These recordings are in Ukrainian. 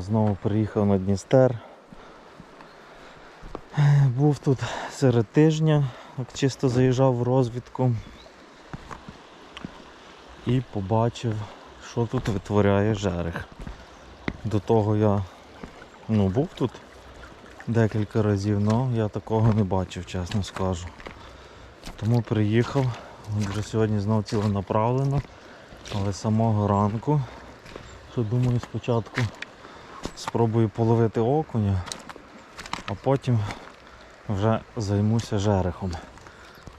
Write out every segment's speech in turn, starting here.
Знову приїхав на Дністер. Був тут серед тижня, як чисто заїжджав в розвідку і побачив, що тут витворяє жерех. До того я ну, був тут декілька разів, але я такого не бачив, чесно скажу. Тому приїхав, вже сьогодні знов ціленаправлено, але з самого ранку, що думаю спочатку спробую половити окуня, а потім вже займуся жерехом.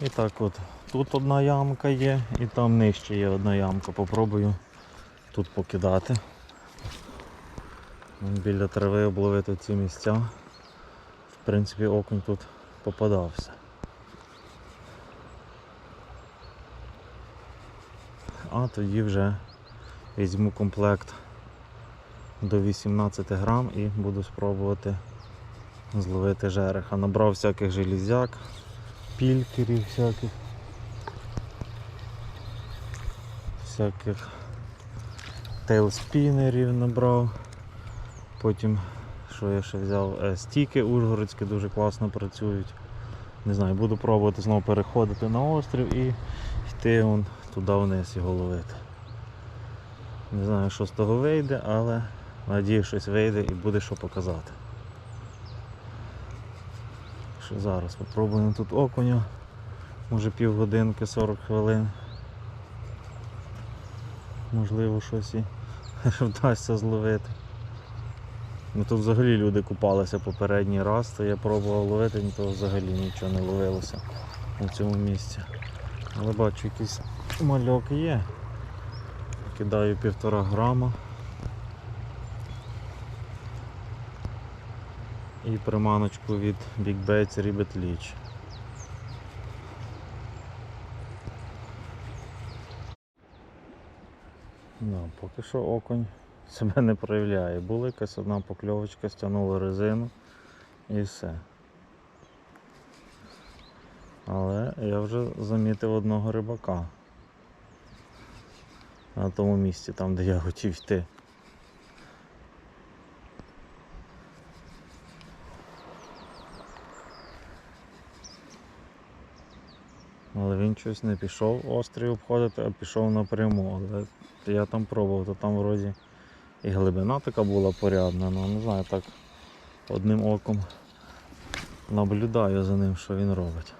І так от, тут одна ямка є і там нижче є одна ямка. Попробую тут покидати. Біля трави обловити ці місця. В принципі, окунь тут попадався. А тоді вже візьму комплект до 18 грам і буду спробувати зловити жереха. Набрав всяких железяк, пількерів всяких. Всяких тейлспінерів набрав. Потім, що я ще взяв, Е, стіки ужгородські дуже класно працюють. Не знаю, буду пробувати знову переходити на острів і йти вон туди вниз його ловити. Не знаю, що з того вийде, але надію, щось вийде і буде що показати. Що зараз спробуємо тут окуня. Може півгодинки, 40 хвилин. Можливо щось і вдасться зловити. Ну тут взагалі люди купалися попередній раз, то я пробував ловити, ні то взагалі нічого не ловилося на цьому місці. Але бачу якийсь мальок є. Кидаю півтора грама. І приманочку від Big Baits Ribbit Leech. Ну, поки що окунь себе не проявляє. Була якась одна покльовочка, стягнула резину і все. Але я вже замітив одного рибака на тому місці, там де я хотів йти. Але він щось не пішов острів обходити, а пішов напряму. Але я там пробував, то там вроді і глибина така була порядна, ну не знаю, так одним оком наблюдаю за ним, що він робить.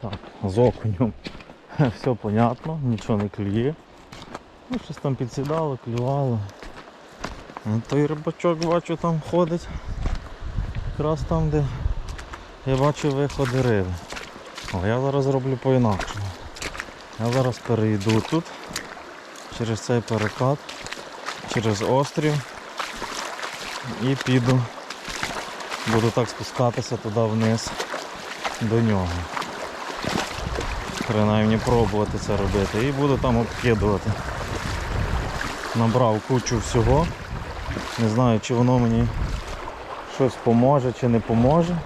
Так, з окунем все понятно, нічого не клює. Ну, щось там підсідало, клювало. Ну, Той рибачок бачу там ходить. Якраз там, де я бачу виходи риби. О, я зараз зроблю по-інакшому. Я зараз перейду тут через цей перекат, через острів і піду. Буду так спускатися туди вниз до нього. Принаймні пробувати це робити і буду там обкидувати. Набрав кучу всього. Не знаю, чи воно мені щось поможе чи не поможе.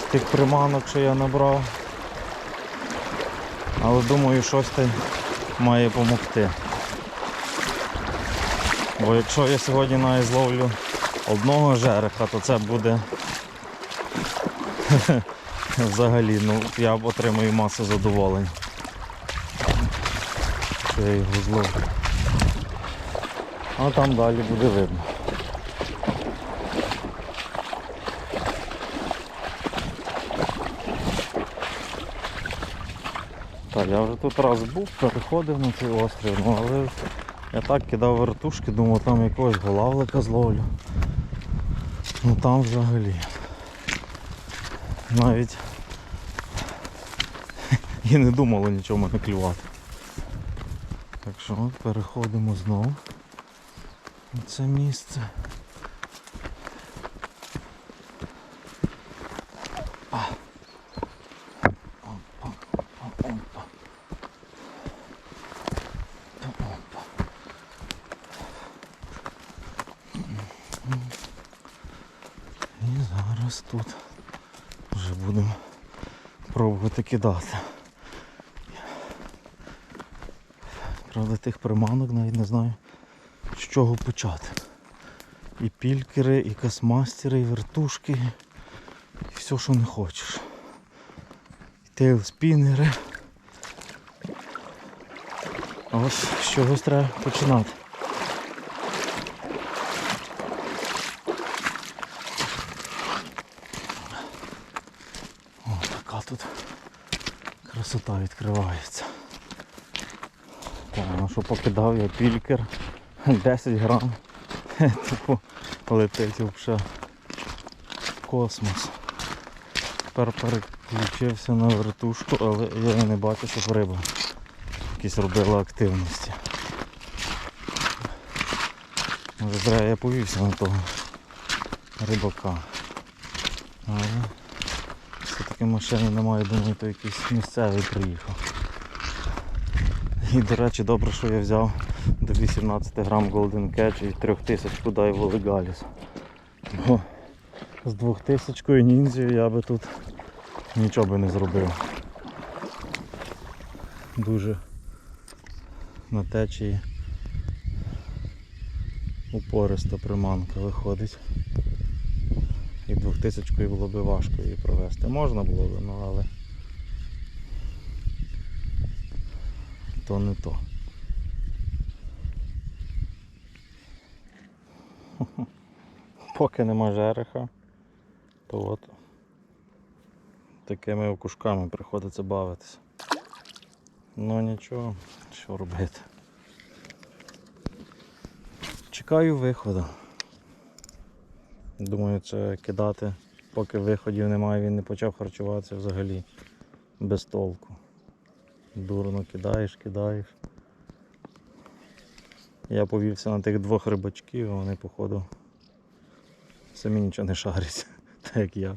З тих приманок, що я набрав. Але думаю, щось те має допомогти. Бо якщо я сьогодні навіть зловлю одного жереха, то це буде взагалі, ну я отримую масу задоволень. Що я його зловлю. А там далі буде видно. Так, я вже тут раз був, переходив на цей острів, ну але я так кидав вертушки, думав там якогось голавлика зловлю. Ну там взагалі. Навіть і не думало нічого мене клювати. Так що переходимо знову це місце. Опа, опа, опа. І зараз тут вже будемо пробувати кидати. Правда, тих приманок навіть не знаю, чого почати. І пількери, і касмастери, і вертушки, і все, що не хочеш. І тейлспінери. Ось з чогось треба починати. О, така тут красота відкривається. Так, ну що покидав я пількер 10 грам. Типу летить взагалі космос. Тепер переключився на вертушку, але я не бачу, щоб риба якісь робила активності. Може зря я повівся на того рибака. Але все-таки машини немає, думаю, то якийсь місцевий приїхав. І, до речі, добре, що я взяв до 18 грам Golden Catch і 3000 куди в Олегаліс. Бо з 2000 ніндзію я би тут нічого би не зробив. Дуже на течії упориста приманка виходить. І 2000 було б важко її провести. Можна було б, ну але то не то. Поки нема жереха, то от такими окушками приходиться бавитися. Ну нічого, що робити. Чекаю виходу. Думаю, це кидати, поки виходів немає, він не почав харчуватися взагалі без толку. Дурно кидаєш, кидаєш. Я повівся на тих двох рибачків, а вони, походу, самі нічого не шарять, так як я.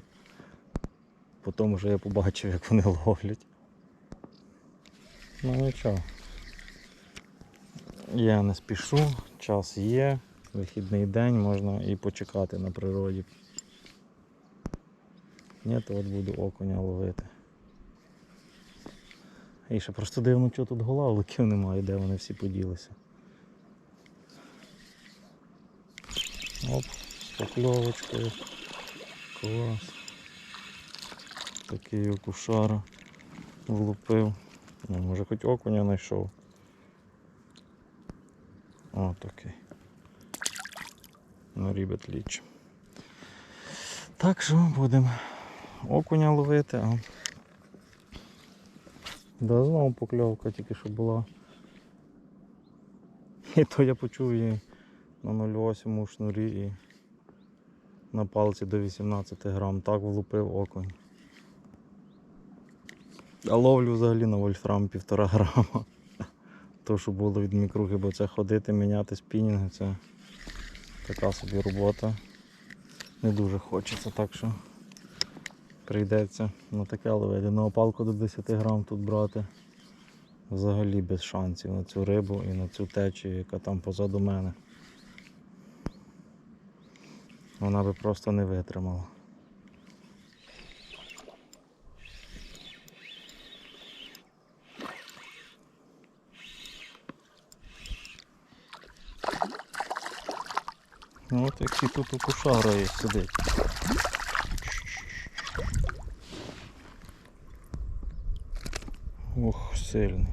По тому, що я побачив, як вони ловлять. Ну нічого. Я не спішу, час є, вихідний день, можна і почекати на природі. Ні, то от буду окуня ловити. І ще просто дивно, що тут голавликів немає, де вони всі поділися. Оп, покльовочкою. Клас. Такий окушара влупив. Ну, може хоч окуня знайшов. О, такий. Ну, рібет ліч. Так що будемо окуня ловити, а Да, знову покльовка тільки що була. І то я почув її на 0,8 шнурі і на палці до 18 грам. Так влупив окунь. А ловлю взагалі на вольфрам 1,5 грама. То, що було від мікруги, бо це ходити, міняти спінінги, це така собі робота. Не дуже хочеться, так що прийдеться на таке ловити. На опалку до 10 грам тут брати. Взагалі без шансів на цю рибу і на цю течію, яка там позаду мене. Вона би просто не витримала. Ну, От які тут окушара є сидить. Ох, сильний.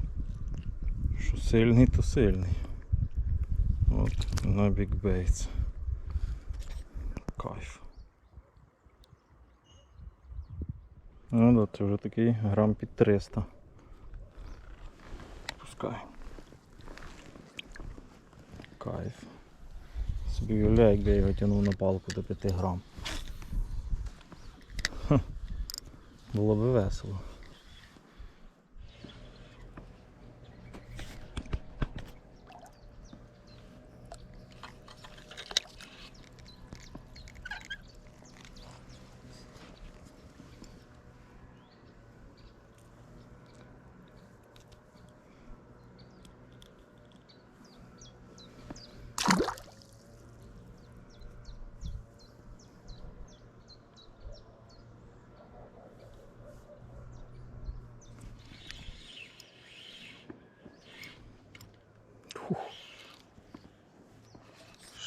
Що сильний, то сильний. От на бікбейтс. Кайф. Ну да, це вже такий грам під 300. Пускай. Кайф. Собі уявляю, якби я його тягнув на палку до 5 грам. Ха. Було би весело.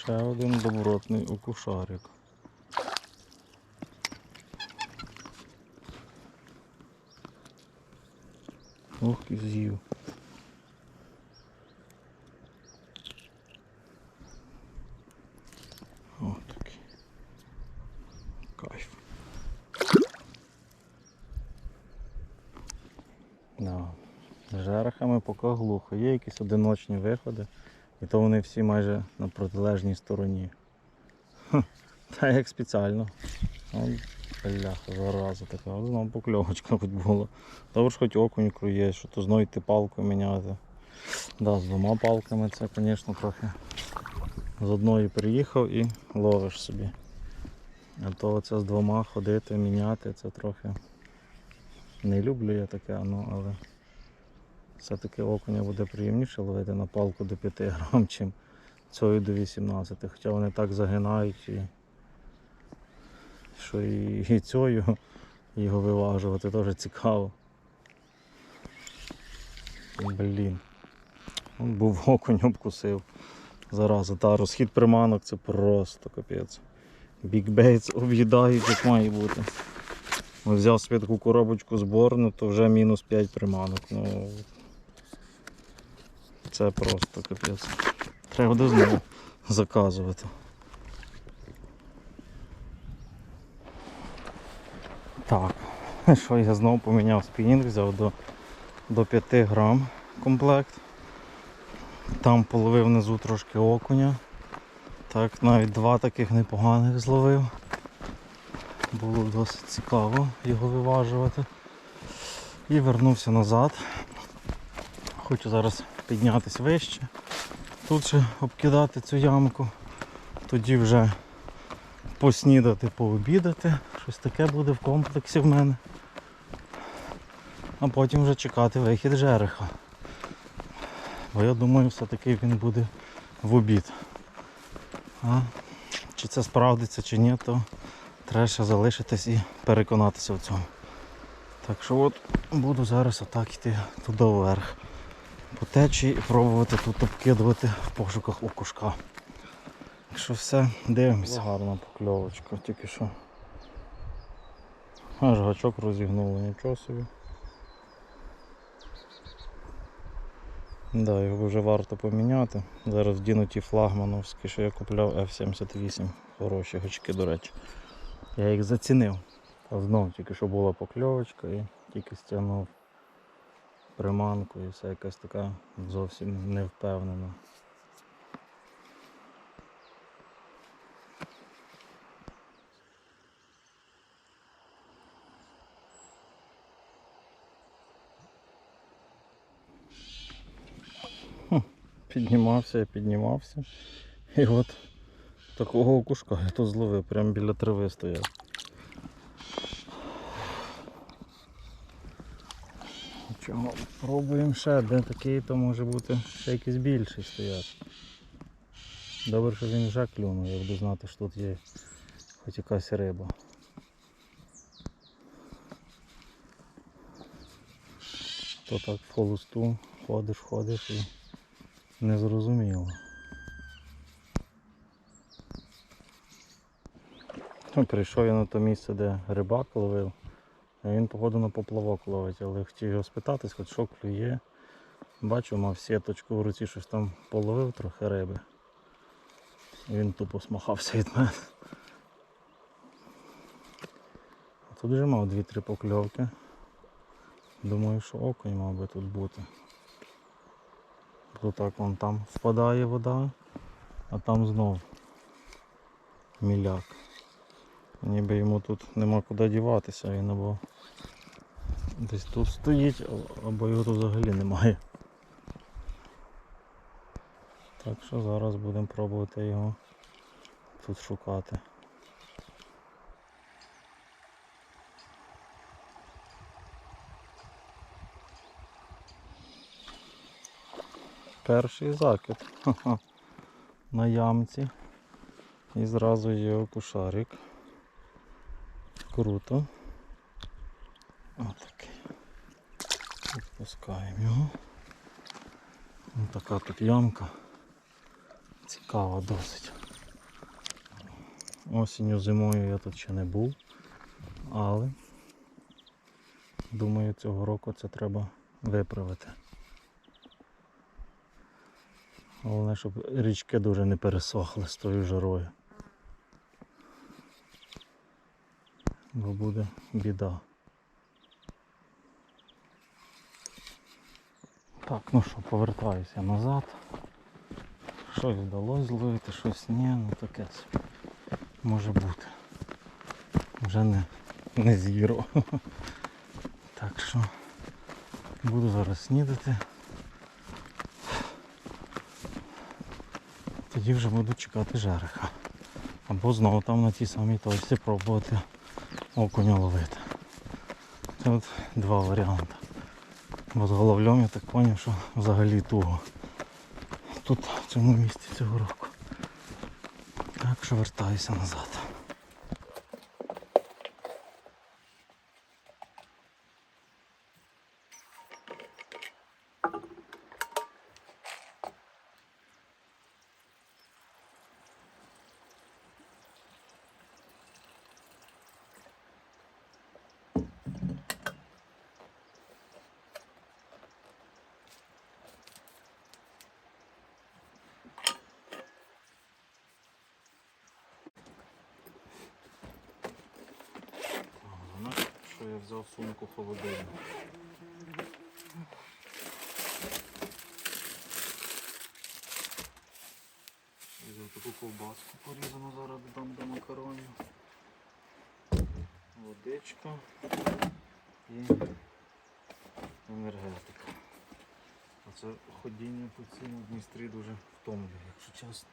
Ще один добротний окушарик. Ох, і з'їв. О, такий. Кайф. Да. З жерехами поки глухо. Є якісь одиночні виходи, і то вони всі майже на протилежній стороні. Хм, Та як спеціально. О, бляха, зараза така. От Знову покльовочка хоч була. Добре, ж хоч окунь клює, що то знову йти палку міняти. Да, з двома палками це, звісно, трохи. З одної приїхав і ловиш собі. А то це з двома ходити, міняти, це трохи. Не люблю я таке, ну, але все-таки окуня буде приємніше ловити на палку до 5 грам, чим цією до 18. Хоча вони так загинають, і, що і, і його виважувати теж цікаво. Блін. Он був окунь обкусив. Зараза, та розхід приманок це просто капець. Бікбейтс об'їдають, як має бути. Взяв собі таку коробочку зборну, то вже мінус 5 приманок. Ну, це просто капець. Треба буде знову заказувати. Так, що я знову поміняв спінінг, взяв до, до 5 грам комплект. Там половив внизу трошки окуня. Так, навіть два таких непоганих зловив. Було досить цікаво його виважувати. І вернувся назад. Хочу зараз піднятися вище. Тут ще обкидати цю ямку. Тоді вже поснідати, пообідати. Щось таке буде в комплексі в мене. А потім вже чекати вихід жереха. Бо я думаю, все-таки він буде в обід. А чи це справдиться, чи ні, то треба ще залишитись і переконатися в цьому. Так що от буду зараз отак йти туди вверх. По течії і пробувати тут обкидувати в пошуках окушка. Якщо все, дивимося. Гарна покльовочка, тільки що. Аж гачок розігнули, нічого собі. Да, його вже варто поміняти. Зараз вдіну ті флагмановські, що я купляв F78. Хороші гачки, до речі. Я їх зацінив. А знов тільки що була покльовочка і тільки стягнув приманку і все якась така зовсім не впевнена. Піднімався, я піднімався. І от такого окушка я тут зловив, прямо біля трави стояв. Чого? Пробуємо ще, де такий, то може бути ще якийсь більший стоять. Добре, що він вже клюнув, я буду знати, що тут є хоч якась риба. То так в холосту ходиш, ходиш і незрозуміло. Ну, Прийшов я на те місце, де рибак ловив. Він, походу, на поплавок ловить, але хотів його спитатись, хоч що клює. Бачу, мав сіточку в руці, щось там половив трохи риби. Він тупо смахався від мене. Тут вже мав дві-три покльовки. Думаю, що окунь мав би тут бути. Бо так вон там впадає вода, а там знов міляк. Ніби йому тут нема куди діватися, він або десь тут стоїть, або його тут взагалі немає. Так що зараз будемо пробувати його тут шукати. Перший закид Ха-ха. на ямці. І зразу є окушарик. Круто. Отакий. Відпускаємо його. Ось така тут ямка. Цікава досить. Осінню зимою я тут ще не був, але думаю, цього року це треба виправити. Головне, щоб річки дуже не пересохли з тою жарою. Бо буде біда. Так, ну що, повертаюся назад. Щось вдалося зловити, щось ні, ну таке. Може бути. Вже не, не зіро. Так що буду зараз снідати. Тоді вже буду чекати жереха. Або знову там на тій самій точці пробувати окуня ловити. От два варіанти. Бо з головлем я так зрозумів, що взагалі туго. Тут в цьому місці цього року. Так що вертаюся назад. Головне, що я взяв сумку холодильник. Взяв таку ковбаску порізану зараз додам до макаронів. Водичка і енергетика. Оце ходіння по цьому Дністрі дуже втомлює, якщо чесно.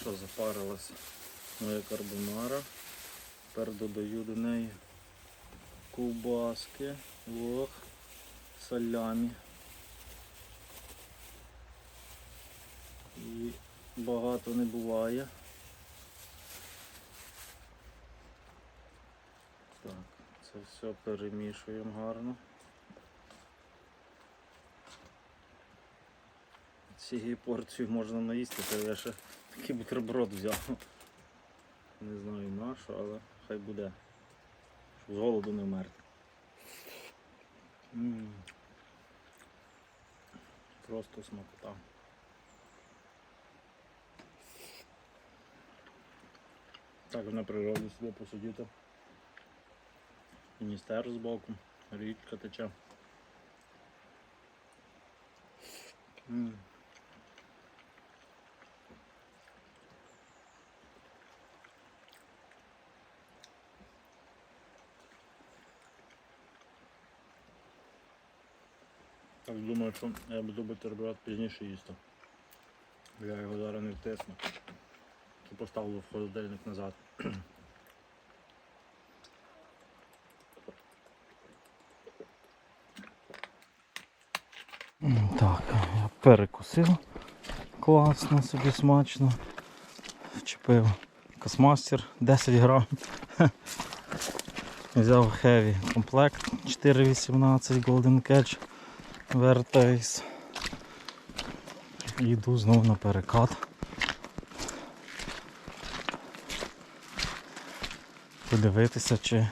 Що запарилася моя карбонара. Тепер додаю до неї ковбаски, лох, салямі. І багато не буває. Так, це все перемішуємо гарно. Цієї порції можна наїсти, то я ще такий бутерброд взяв. Не знаю на що, але хай буде. З голоду не вмерти. М. Просто смакота. Так на природі собі посидіти. Міністер збоку, річка тече. М. Так думаю, що я буду бутерброд пізніше їсти. Я його зараз не втисну. То поставлю в холодильник назад. Так, я перекусив. Класно, собі смачно. Вчепив космастер 10 грам. Взяв хеві комплект 4.18 Golden Catch. Вертайс. І йду знову на перекат. Подивитися, чи,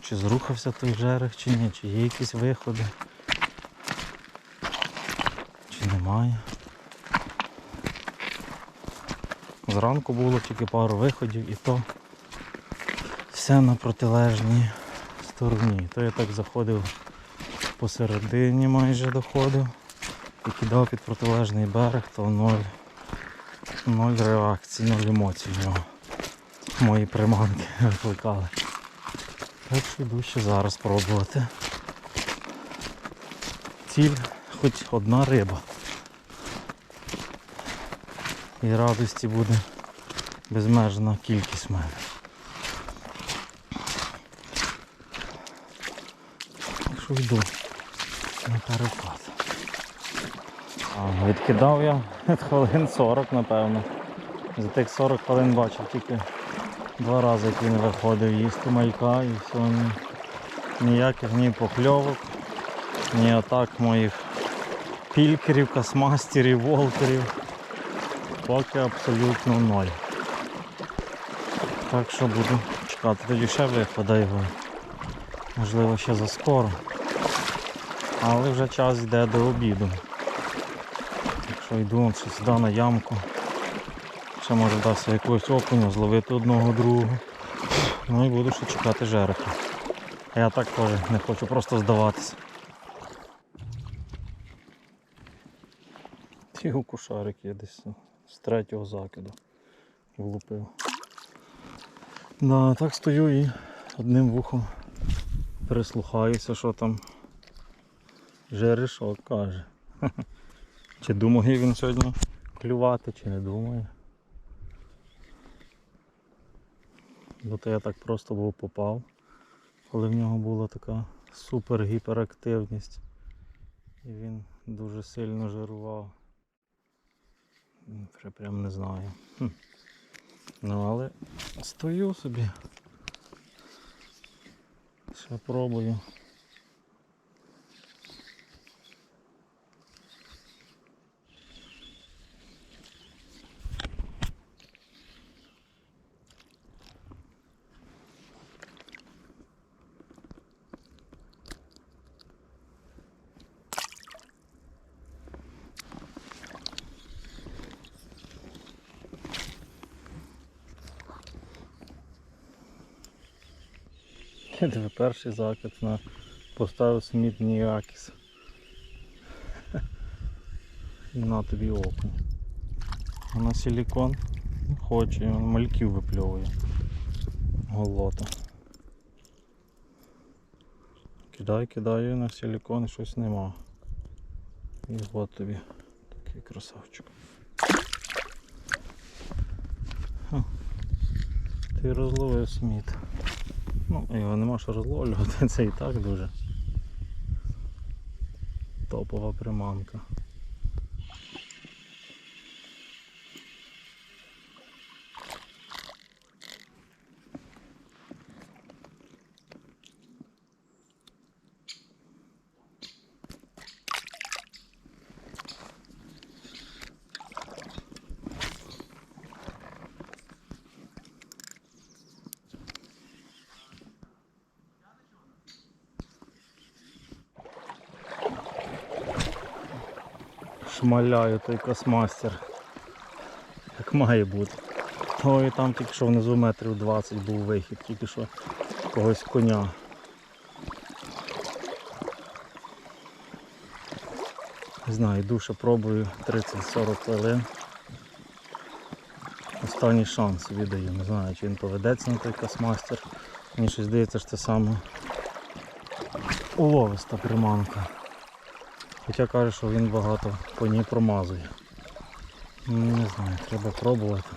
чи зрухався той жерех, чи ні, чи є якісь виходи, чи немає. Зранку було тільки пару виходів і то все на протилежній стороні. То я так заходив посередині майже доходив і кидав під протилежний берег, то ноль, ноль реакцій, ноль емоцій в нього. Мої приманки викликали. Так що йду ще зараз пробувати. Ціль хоч одна риба. І радості буде безмежна кількість в мене. Так що йду на перекат. А, відкидав я хвилин 40, напевно. За тих 40 хвилин бачив тільки два рази, як він виходив їсти малька і все, ніяких ні покльовок, ні атак моїх пількерів, космастерів, волтерів. Поки абсолютно ноль. Так що буду чекати. Тоді ще виходить його. Можливо, ще заскоро. Але вже час йде до обіду. Якщо йду ще сюди на ямку. Ще може вдасться якогось окуня, зловити одного другого. Ну і буду ще чекати жереха. Я так теж не хочу просто здаватися. Ті кушарик є десь з третього закиду влупив. Да, так стою і одним вухом прислухаюся, що там жерешок каже. Чи думає він сьогодні клювати, чи не думає. Бо то я так просто був попав, коли в нього була така супер гіперактивність. І він дуже сильно жирував. Вже прям не знаю. Хм. Ну але стою собі. Ще пробую. Диви, перший закид на поставив сміт ніякіс. І на тобі окунь. А на силікон не хоче, він мальків випльовує. Голота. Кидай, кидаю на силікон і щось нема. І от тобі такий красавчик. Ти розловив сміт. Ну, його нема що розловлювати, це і так дуже топова приманка. Шмаляю той космастер. Як має бути. Ой, там тільки що внизу метрів 20 був вихід, тільки що когось коня. Не знаю, йду пробую 30-40 хвилин. Останній шанс віддаю. Не знаю, чи він поведеться на той космастер. Мені щось здається, що це саме уловиста приманка. Хоча каже, що він багато по ній промазує. Ну, Не знаю, треба пробувати.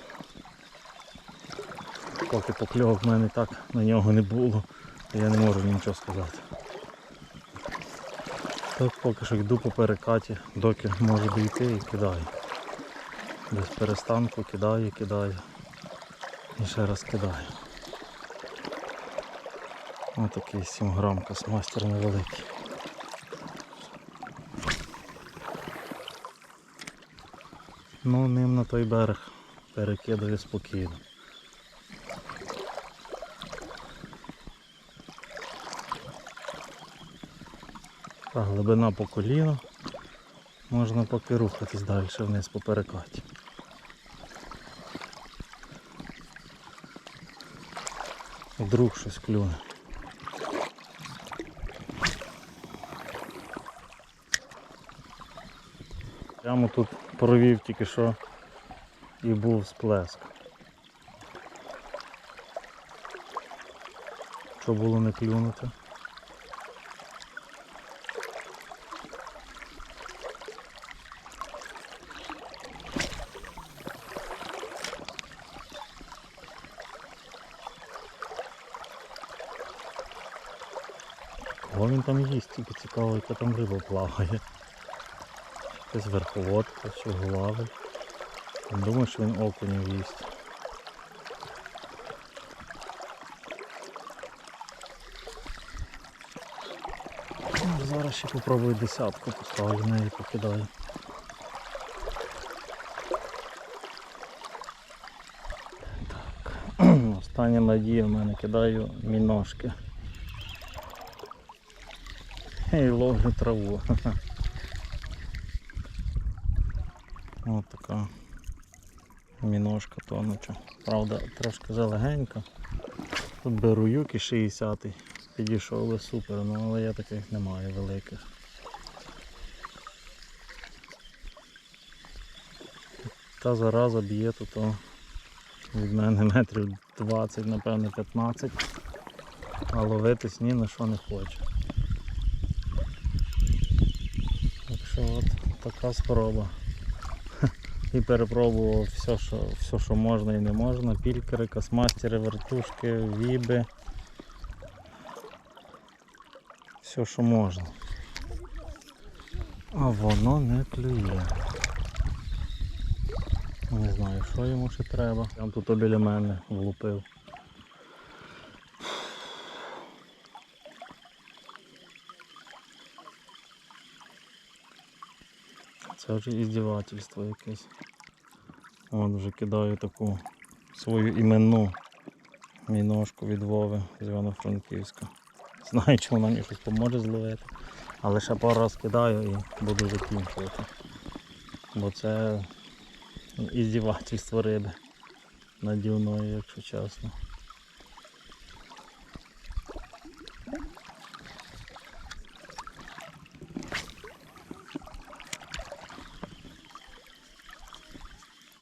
Поки покльовок в мене так на нього не було, я не можу нічого сказати. Так поки що йду по перекаті, доки можу дійти і кидаю. Без перестанку кидаю, кидаю. І ще раз кидаю. Ось такий 7 грам космастер невеликий. Ну, ним на той берег перекидаю спокійно. Так, глибина по коліно. Можна поки рухатись далі вниз по перекаті. Вдруг щось клюне. Прямо тут провів тільки що і був сплеск. Що було не клюнути? Кого він там їсть, тільки цікаво, яка там риба плаває. Якась верховодка чи главель. Думаю, що він окунів їсть. Ну, Зараз ще попробую десятку поставлю неї покидаю. Так, Остання надія в мене кидаю міношки. І ловлю траву. Ось така міношка тонуча. Правда, трошки залегенька. Тут беру юки 60 підійшов би супер, ну але я таких не маю великих. Та зараза б'є тут о, від мене метрів 20, напевно 15, а ловитись ні на що не хоче. Так що от така спроба. І перепробував все, що, все, що можна і не можна. Пількери, космастери, вертушки, віби. Все, що можна. А воно не клює. Не знаю, що йому ще треба. Там тут біля мене влупив. Це вже іздівательство якесь. От вже кидаю таку свою іменну міношку від Вови з Івано-Франківська. Знаю, чи вона мені щось поможе зловити. Але ще пару раз кидаю і буду закінчувати. Бо це іздівательство риби надівної, якщо чесно.